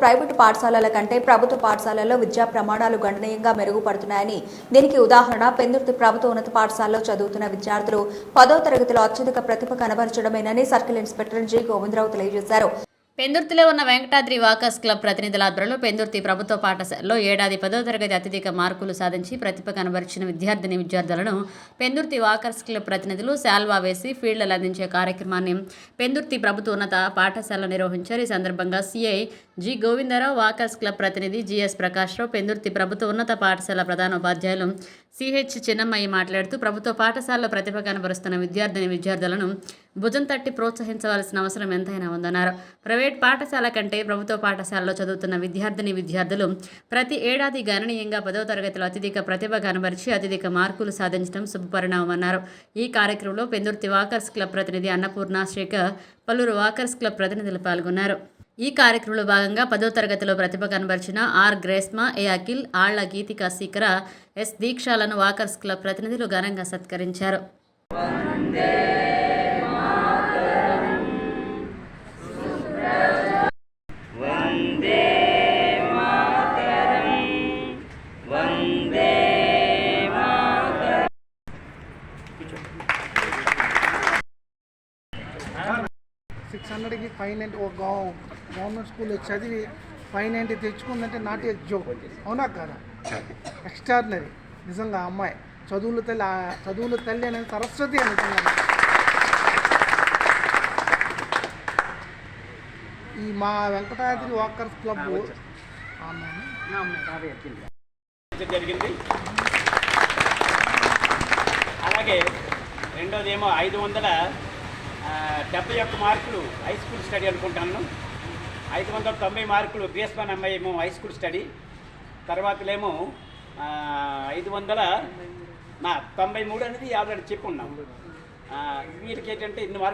Private పాఠశాలల కంటే ప్రభుత్వ పాఠశాలల్లో విద్యా ప్రమాణాలు గణనీయంగా మెరుగుపడుతున్నాయని దీనికి ఉదాహరణ పెందుర్తి ప్రభుత్వ ఉన్నత పాఠశాలలో చదువుతున్న విద్యార్థులు పదో తరగతిలో అత్యధిక ప్రతిభ కనబరచడమేనని సర్కిల్ ఇన్స్పెక్టర్ జి గోవిందరావు తెలియజేశారు. పెందుర్తిలో ఉన్న వెంకటాద్రి వాకర్స్ క్లబ్ ప్రతినిధుల ఆధ్వర్యంలో పెందుర్తి ప్రభుత్వ పాఠశాలలో ఏడాది పదో తరగతి అత్యధిక మార్కులు సాధించి ప్రతిభ కనబరిచిన విద్యార్థిని విద్యార్థులను పెందుర్తి వాకర్స్ క్లబ్ ప్రతినిధులు శాల్వా వేసి ఫీల్డ్లు అందించే కార్యక్రమాన్ని పెందుర్తి ప్రభుత్వ ఉన్నత పాఠశాల నిర్వహించారు. ఈ సందర్భంగా CI G. Govindarao walkers club ప్రతినిధి జిఎస్ ప్రకాశ్రావు పెందుర్తి ప్రభుత్వ ఉన్నత పాఠశాల ప్రధానోపాధ్యాయులు సిహెచ్ చిన్నమ్మయ్య మాట్లాడుతూ ప్రభుత్వ పాఠశాలలో ప్రతిభ కనబరుస్తున్న విద్యార్థిని విద్యార్థులను భుజం తట్టి ప్రోత్సహించవలసిన అవసరం ఎంతైనా ఉందన్నారు. ప్రైవేట్ పాఠశాల కంటే ప్రభుత్వ పాఠశాలలో చదువుతున్న విద్యార్థిని విద్యార్థులు ప్రతి ఏడాది గణనీయంగా పదవ తరగతిలో అత్యధిక ప్రతిభ కనబరిచి అత్యధిక మార్కులు సాధించడం శుభపరిణామన్నారు. ఈ కార్యక్రమంలో పెందుర్తి వాకర్స్ క్లబ్ ప్రతినిధి అన్నపూర్ణ శేఖర్ పలువురు వాకర్స్ క్లబ్ ప్రతినిధులు పాల్గొన్నారు. ఈ కార్యక్రమంలో భాగంగా పదో తరగతిలో ప్రతిభ కనబరిచిన ఆర్ గ్రేస్మా ఏ అఖిల్ ఆళ్ళ గీతిక శిఖర ఎస్ దీక్షాలను వాకర్స్ క్లబ్ ప్రతినిధులు ఘనంగా సత్కరించారు. సిక్స్ హండ్రెడ్కి ఫైవ్ నైంటీ ఓ గవ- గవర్నమెంట్ స్కూల్లో చదివి ఫైవ్ నైంటీ తెచ్చుకుందంటే నాట్ ఏ జోక్. అవునా కదా? ఎక్స్ట్రాడినరీ నిజంగా అమ్మాయి. చదువుల తల్లి చదువుల తల్లి అనేది సరస్వతి అని ఈ మా వెంకటాద్రి వాకర్స్ క్లబ్ ఆమె జరిగింది. అలాగే రెండోది ఏమో ఐదు వందల డెబ్బై ఒక్క మార్కులు హై స్కూల్ స్టడీ అనుకుంటాను. ఐదు వందల తొంభై మార్కులు గ్రేస్మాన్ అమ్మాయి ఏమో హై స్కూల్ స్టడీ తర్వాతలేమో ఆ, ఐదు వందల నా తొంభై మూడు అనేది ఆల్రెడీ చెప్పున్నాం వీరికి ఏంటంటే ఇన్ని మార్కులు